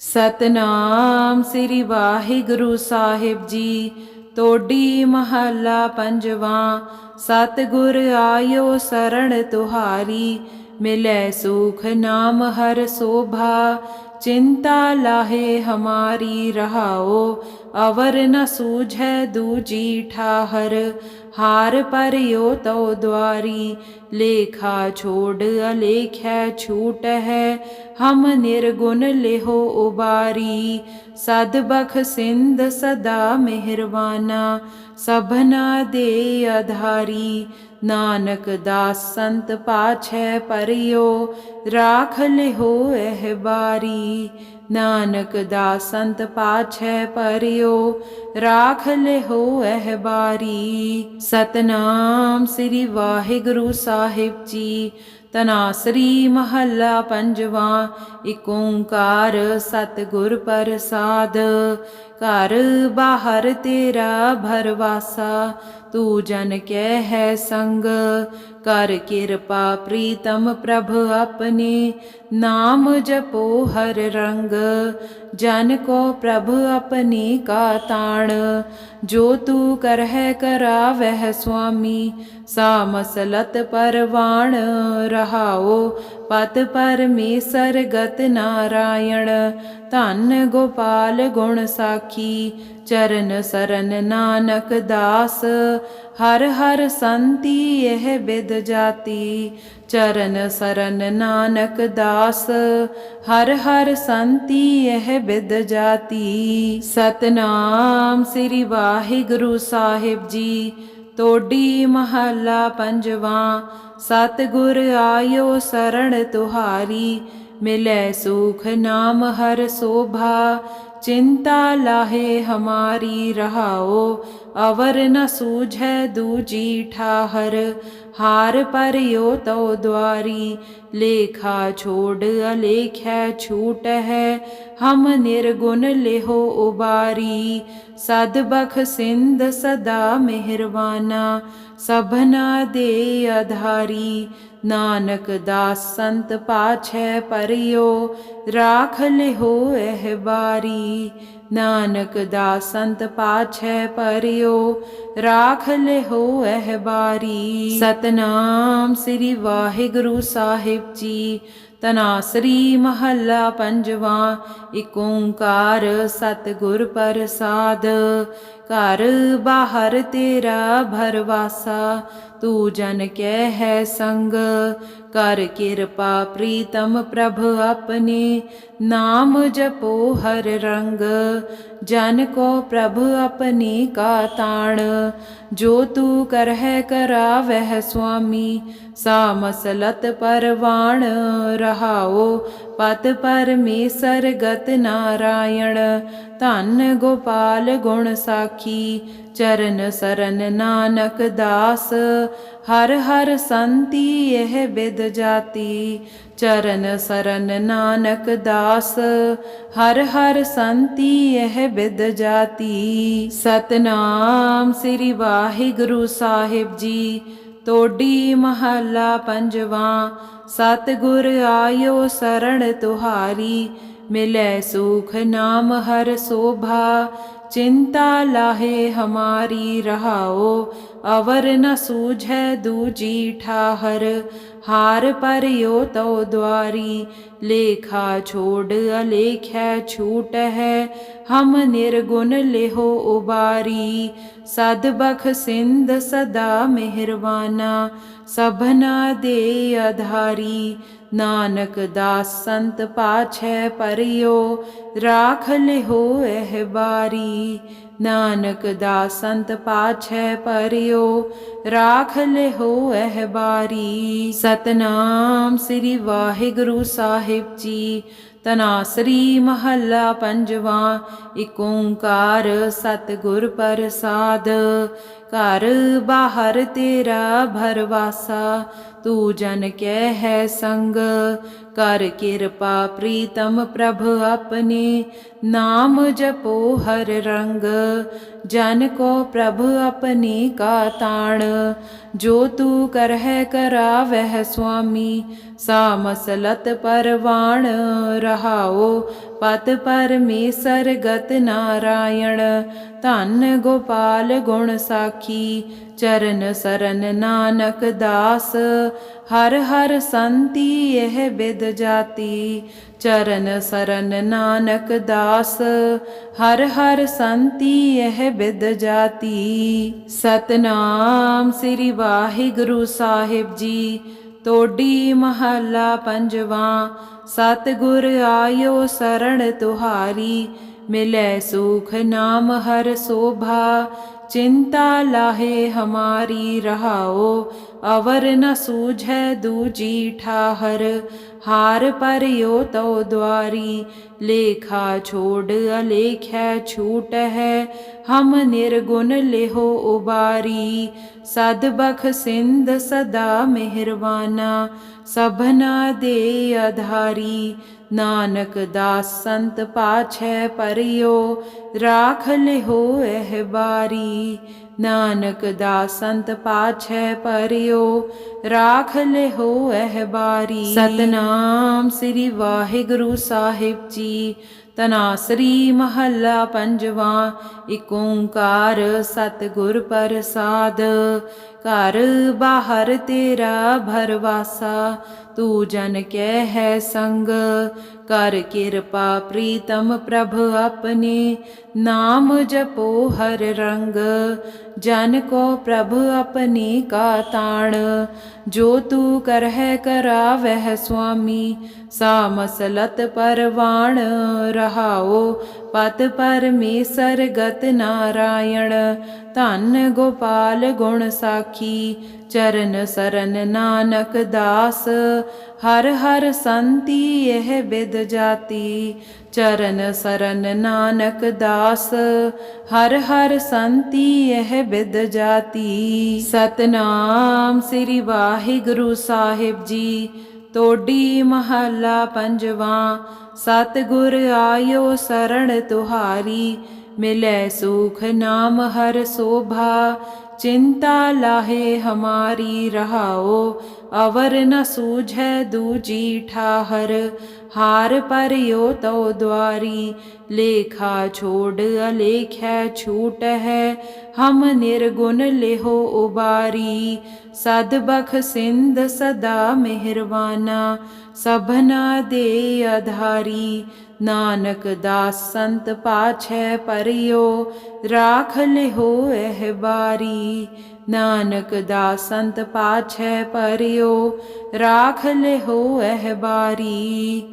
ਸਤਨਾਮ ਸ੍ਰੀ ਵਾਹਿਗੁਰੂ ਸਾਹਿਬ ਜੀ। ਤੋਡੀ ਮਹੱਲਾ ਪੰਜਵਾਂ, ਸਤਿਗੁਰ ਆਇਓ ਸਰਣ ਤੁਹਾਰੀ, ਮਿਲੈ ਸੁਖ ਨਾਮ ਹਰ ਸੋਭਾ। ਚਿੰਤਾ ਲਾਹੇ ਹਮਾਰੀ ਰਹਾਓ, ਅਵਰ ਨ ਸੂਝੈ ਦੂਜੀ ਠਾਹਰ। ਹਾਰ ਪਰਿਓ ਤਉ ਦਵਾਰੀ ਲੇਖਾ ਛੋੜ ਅਲੇਖੈ ਛੂਟ ਹੈ ਹਮ ਨਿਰਗੁਣ ਲਿਹੋ ਉਬਾਰੀ, ਸਦ ਬਖ ਸਿੰਧ ਸਦਾ ਮਿਹਰਵਾਨਾ। ਸਭਨਾ ਦੇ ਆਧਾਰੀ ਨਾਨਕ ਦਾਸ ਸੰਤ ਪਾਛੈ ਪਰਿਓ ਰਾਖ ਲਿਹੋ ਇਹ ਬਾਰੀ। ਨਾਨਕ ਦਾਸ ਸੰਤ ਪਾਛੈ ਪਰਿਓ ਰਾਖ ਲਿਹੋ ਇਹ ਬਾਰੀ। ਸਤਨਾਮ ਸ੍ਰੀ ਵਾਹਿਗੁਰੂ ਸਾਹਿਬ ਜੀ ਤਨਾਸਰੀ ਮਹੱਲਾ ਪੰਜਵਾ ਏਕ ਓੰਕਾਰ ਸਤਿਗੁਰ ਪ੍ਰਸਾਦ। ਘਰ ਬਾਹਰ ਤੇਰਾ ਭਰਵਾਸਾ, ਤੂੰ ਜਨ ਕੈ ਹੈ ਸੰਗ। ਕਰ ਕਿਰਪਾ ਪ੍ਰੀਤਮ ਪ੍ਰਭ ਆਪਣੇ ਨਾਮ ਜਪੋ ਹਰ ਰੰਗ, ਜਨ ਕੋ ਪ੍ਰਭ ਆਪਣੀ ਕਾ ਤਾਣ। ਜੋ ਤੂੰ ਕਰਹਿ ਕਰਾਵਹਿ ਸੁਆਮੀ, ਸਾ ਮਸਲਤ ਪਰਵਾਣ ਰਹਾਓ। ਪਤ ਪਰਮੇਸ਼ਰ ਗਤ ਨਾਰਾਇਣ, ਧੰਨ ਗੋਪਾਲ ਗੁਣ ਸਾਖੀ, ਚਰਨ ਸਰਨ ਨਾਨਕ ਦਾਸ, ਹਰ ਹਰ ਸੰਤੀ ਇਹ ਬਿਦ ਜਾਤੀ, ਚਰਨ ਸਰਨ ਨਾਨਕ ਦਾਸ, ਹਰ ਹਰ ਸੰਤੀ ਇਹ ਬਿਦ ਜਾਤੀ। ਸਤਨਾਮ ਸ੍ਰੀ ਵਾਹਿਗੁਰੂ ਸਾਹਿਬ ਜੀ ਤੋਡੀ ਮਹੱਲਾ ਪੰਜਵਾ ਸਤਿਗੁਰ ਆਇਓ ਸਰਣ ਤੁਹਾਰੀ मिले सुख नाम हर शोभा। चिंता लाहे हमारी रहाओ, अवर न सूझ दूजी ठाहर। हार पर यो तो द्वारी, लेखा छोड़ अलेख है छूट। है हम निर्गुण लेहो उबारी सदबख सिंध सदा मेहरबाना। सभना दे अधारी ਨਾਨਕ ਦਾਸ ਸੰਤ ਪਾਛੈ ਪਰਿਓ ਰਾਖ ਲਿਹੋ ਇਹ ਬਾਰੀ। ਨਾਨਕ ਦਾਸ ਸੰਤ ਪਾਛੈ ਪਰਿਓ ਰਾਖ ਲਿਹੋ ਇਹ ਬਾਰੀ। ਸਤਨਾਮ ਸ੍ਰੀ ਵਾਹਿਗੁਰੂ ਸਾਹਿਬ ਜੀ ਤਨਾਸਰੀ ਮਹੱਲਾ ਪੰਜਵਾ ਏਕ ਓੰਕਾਰ ਸਤਿਗੁਰ ਪ੍ਰਸਾਦ। ਘਰ ਬਾਹਰ ਤੇਰਾ ਭਰਵਾਸਾ ਤੂੰ ਜਨ ਕੈ ਹੈ ਸੰਗ, ਕਰ ਕਿਰਪਾ ਪ੍ਰੀਤਮ ਪ੍ਰਭ ਆਪਣੇ। ਨਾਮ ਜਪੋ ਹਰ ਰੰਗ, ਜਨ ਕੋ ਪ੍ਰਭ ਆਪਣੀ ਕਾ ਤਾਣ। ਜੋ ਤੂੰ ਕਰਹਿ ਕਰਾਵਹਿ ਸੁਆਮੀ, ਸਾ ਮਸਲਤ ਪਰਵਾਣ ਰਹਾਓ ਪਤ ਪਰਮੇਸ਼ਰ ਗਤ ਨਾਰਾਇਣ, ਧੰਨ ਗੋਪਾਲ ਗੁਣ ਸਾਖੀ। ਚਰਨ ਸਰਨ ਨਾਨਕ ਦਾਸ ਹਰ ਹਰ ਸੰਤੀ ਇਹ ਬਿਦ ਜਾਤੀ। ਚਰਨ ਸਰਨ ਨਾਨਕ ਦਾਸ, ਹਰ ਹਰ ਸੰਤੀ ਇਹ ਬਿਦ ਜਾਤੀ। ਸਤਨਾਮ ਸ੍ਰੀ ਵਾਹਿਗੁਰੂ ਸਾਹਿਬ ਜੀ, ਤੋਡੀ ਮਹੱਲਾ ਪੰਜਵਾ। ਸਤਿਗੁਰ ਆਇਓ ਸਰਣ ਤੁਹਾਰੀ मिले सुख नाम हर शोभा। चिंता लाहे हमारी रहाओ, अवर न सूझ दूजी ठाहर। हार पर यो तो द्वारी, लेखा छोड़ अलेख छूट। है हम निर्गुण लेहो उबारी सदबख सिंध सदा मेहरबाना। सभना दे अधारी ਨਾਨਕ ਦਾਸ ਸੰਤ ਪਾਛੈ ਪਰਿਓ ਰਾਖ ਲਿਹੋ ਇਹ ਬਾਰੀ। ਨਾਨਕ ਦਾਸ ਸੰਤ ਪਾਛੈ ਪਰਿਓ ਰਾਖ ਲਿਹੋ ਇਹ ਬਾਰੀ। ਸਤਨਾਮ ਸ੍ਰੀ ਵਾਹਿਗੁਰੂ ਸਾਹਿਬ ਜੀ ਤਨਾਸਰੀ ਮਹੱਲਾ ਪੰਜਵਾ ਏਕ ਓੰਕਾਰ ਸਤਿਗੁਰ ਪ੍ਰਸਾਦ। ਘਰ ਬਾਹਰ ਤੇਰਾ ਭਰਵਾਸਾ ਤੂ ਜਨ ਕੈ ਹੈ ਸੰਗ ਕਰ ਕਿਰਪਾ ਪ੍ਰੀਤਮ ਪ੍ਰਭ ਆਪਣੇ ਨਾਮ ਜਪੋ ਹਰ ਰੰਗ ਜਨ ਕੋ ਪ੍ਰਭ ਆਪਣੀ ਕਾ ਤਾਣ ਜੋ ਤੂ ਕਰਹਿ ਕਰਾਵਹਿ ਸੁਆਮੀ ਸਾ ਮਸਲਤ ਪਰਵਾਣ ਰਹਾਓ ਪਤ ਪਰਮੇਸ਼ਰ ਗਤ ਨਾਰਾਇਣ ਧੰਨ ਗੋਪਾਲ ਗੁਣ ਸਾਖੀ ਚਰਨ ਸਰਨ ਨਾਨਕ ਦਾਸ, ਹਰ ਹਰ ਸੰਤੀ ਇਹ ਬਿਦ ਜਾਤੀ। ਚਰਨ ਸਰਨ ਨਾਨਕ ਦਾਸ, ਹਰ ਹਰ ਸੰਤੀ ਇਹ ਬਿਦ ਜਾਤੀ। ਸਤਨਾਮ ਸ੍ਰੀ ਵਾਹਿਗੁਰੂ ਸਾਹਿਬ ਜੀ, ਤੋਡੀ ਮਹੱਲਾ ਪੰਜਵਾਂ। ਸਤਿਗੁਰ ਆਇਓ ਸਰਣ ਤੁਹਾਰੀ मिले सुख नाम हर शोभा। चिंता लाहे हमारी रहाओ, अवर न सूझ दूजी ठाहर। हार पर यो तो द्वारी, लेखा छोड़ अलेख छूट। है हम निर्गुण लेहो उबारी सदबख सिंध सदा मेहरबाना। सभना दे अधारी ਨਾਨਕ ਦਾਸ ਸੰਤ ਪਾਛੈ ਪਰਿਓ ਰਾਖ ਲਿਹੋ ਇਹ ਬਾਰੀ। ਨਾਨਕ ਦਾਸ ਸੰਤ ਪਾਛੈ ਪਰਿਓ ਰਾਖ ਲਿਹੋ ਇਹ ਬਾਰੀ। ਸਤਨਾਮ ਸ੍ਰੀ ਵਾਹਿਗੁਰੂ ਸਾਹਿਬ ਜੀ ਤਨਾਸਰੀ ਮਹੱਲਾ ਪੰਜਵਾਂ, ਇਕ ਓੰਕਾਰ ਸਤਿਗੁਰ ਪ੍ਰਸਾਦ। ਘਰ ਬਾਹਰ ਤੇਰਾ ਭਰਵਾਸਾ, ਤੂੰ ਜਨ ਕੈ ਹੈ ਸੰਗ ਕਰ ਕਿਰਪਾ ਪ੍ਰੀਤਮ ਪ੍ਰਭ ਆਪਣੇ। ਨਾਮ ਜਪੋ ਹਰ ਰੰਗ, ਜਨ ਕੋ ਪ੍ਰਭ ਆਪਣੀ ਕਾ ਤਾਣ। ਜੋ ਤੂ ਕਰਹਿ ਕਰਾਵਹਿ ਸੁਆਮੀ ਸਾ ਮਸਲਤ ਪਰਵਾਣ ਰਹਾਓ ਪਤ ਪਰਮੇਸ਼ਰ ਗਤ ਨਾਰਾਇਣ, ਧੰਨ ਗੋਪਾਲ ਗੁਣ ਸਾਖੀ ਚਰਨ ਸਰਨ ਨਾਨਕ ਦਾਸ, ਹਰ ਹਰ ਸੰਤੀ ਇਹ ਬਿਦ ਜਾਤੀ। ਚਰਨ ਸਰਨ ਨਾਨਕ ਦਾਸ, ਹਰ ਹਰ ਸੰਤੀ ਇਹ ਬਿਦ ਜਾਤੀ। ਸਤਨਾਮ ਸ੍ਰੀ ਵਾਹਿਗੁਰੂ ਸਾਹਿਬ ਜੀ, ਤੋਡੀ ਮਹੱਲਾ ਪੰਜਵਾਂ, ਸਤਿਗੁਰ ਆਇਓ ਸਰਣ ਤੁਹਾਰੀ, ਮਿਲੈ ਸੁਖ ਨਾਮ ਹਰ ਸੋਭਾ ਚਿੰਤਾ ਲਾਹੇ ਹਮਾਰੀ ਰਹਾਓ ਅਵਰ ਨ ਸੂਝੈ ਦੂਜੀ ਠਾਹਰ, ਹਾਰ ਪਰਿਓ ਤਉ ਦਵਾਰੀ ਲੇਖਾ ਛੋੜ ਅਲੇਖੈ ਛੂਟ ਹੈ ਹਮ ਨਿਰਗੁਣ ਲਿਹੋ ਉਬਾਰੀ, ਸਦ ਬਖ ਸਿੰਧ ਸਦਾ ਮਿਹਰਵਾਨਾ, ਸਭਨਾ ਦੇ ਆਧਾਰੀ, ਨਾਨਕ ਦਾਸ ਸੰਤ ਪਾਛੈ ਪਰਿਓ, ਰਾਖ ਲਿਹੋ ਇਹ ਨਾਨਕ ਦਾ ਸੰਤ ਪਾਛੈ ਪਰਿਓ ਰਾਖ ਲਿਹੋ ਇਹ